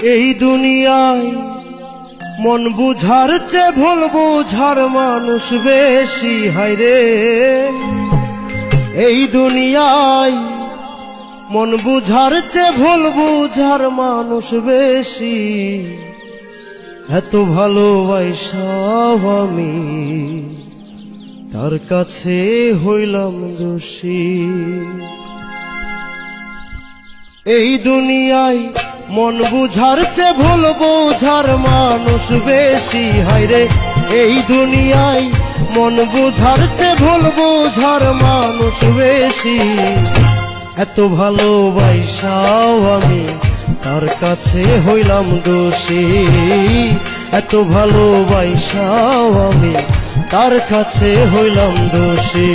এই দুনিয়ায় মন বুঝার চেয়ে ভুল বুঝার মানুষ বেশি, হায়রে। এই দুনিয়ায় মন বুঝার চেয়ে ভুল বুঝার মানুষ বেশি। এত ভালোবাসাও আমি, তার কাছে হইলাম দোষী। এই দুনিয়ায় মন বুঝার চেয়ে ভুল বুঝার মানুষ বেশি। হায়রে এই দুনিয়ায় মন বুঝার চেয়ে ভুল বুঝার মানুষ বেশি। এত ভালোবাসাও আমি তার কাছে হইলাম দোষী? এত ভালোবাসাও আমি তার কাছে হইলাম দোষী?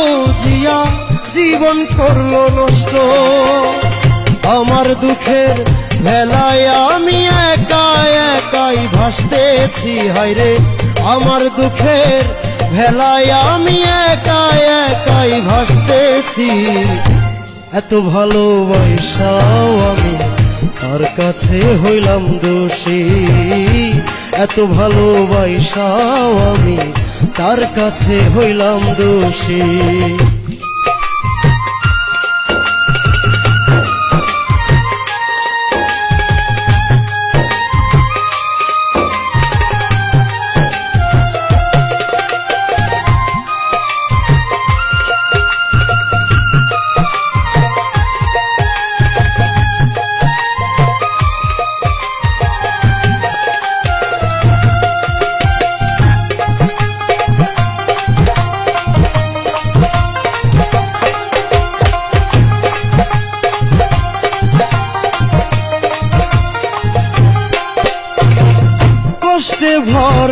বুঝিয়া জীবন করল নষ্ট। আমার দুঃখের ভেলায় আমি একা একাই ভাসতেছি হায়রে আমার দুঃখের ভেলায় আমি একা একাই ভাসতেছি। এত ভালোবাসাও আমি তার কাছে হইলাম দোষী? এত ভালোবাসাও আমি তার কাছে হইলাম দোষী।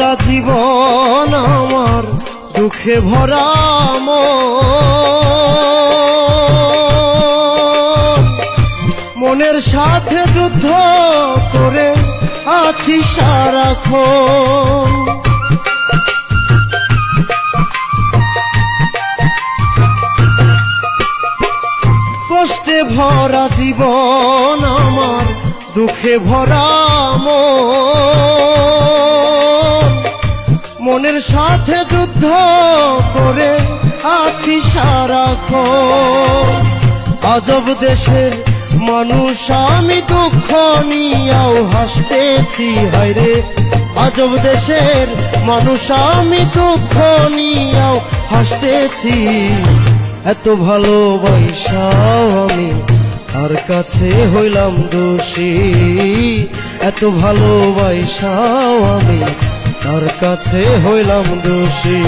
ভরা জীবন আমার দুঃখে ভরা মন। মনের সাথে যুদ্ধ করে আছি সারাক্ষণ কষ্টে ভরা জীবন আমার দুঃখে ভরা মন। মনের সাথে যুদ্ধ করে আছি সারাক্ষণ। আজব দেশের মানুষ, আমি দুঃখ নিয়াও হাসতেছি হায়রে আজব দেশের মানুষ, আমি দুঃখ নিয়াও হাসতেছি। এত ভালোবাসাও আমি তার কাছে হইলাম দোষী। এত ভালোবাসাও আমি তার কাছে হইলাম দোষী।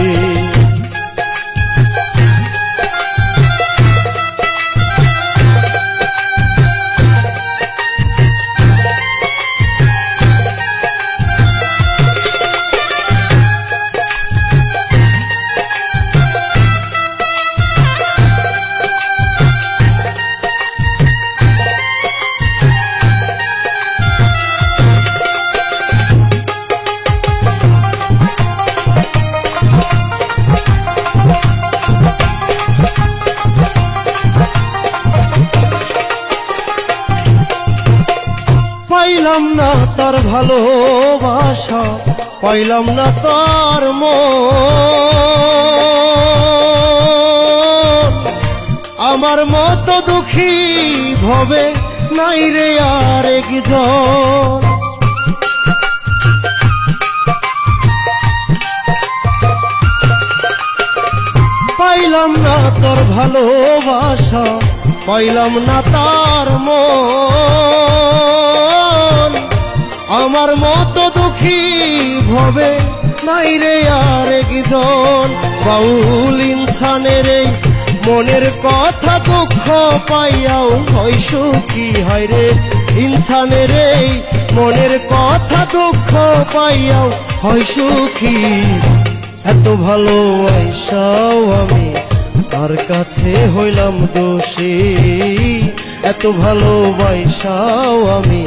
পাইলাম না তার ভালোবাসা, পাইলাম না তার আমার মতো দুঃখী ভবে নাই রে আর একজন পাইলাম না তোর ভালোবাসা, পাইলাম না তার মন। আমার মতো দুঃখী ভবে নাই রে আর একজন বাউল ইনসানের মনের কথা দুঃখ পাইয়াও হয় সুখী, হয় রে। ইনসানের মনের কথা দুঃখ পাইয়াও হয় সুখী। এত ভালোবাসাও আমি, তার কাছে হইলাম দোষী। এত ভালো ভালোবাসাও আমি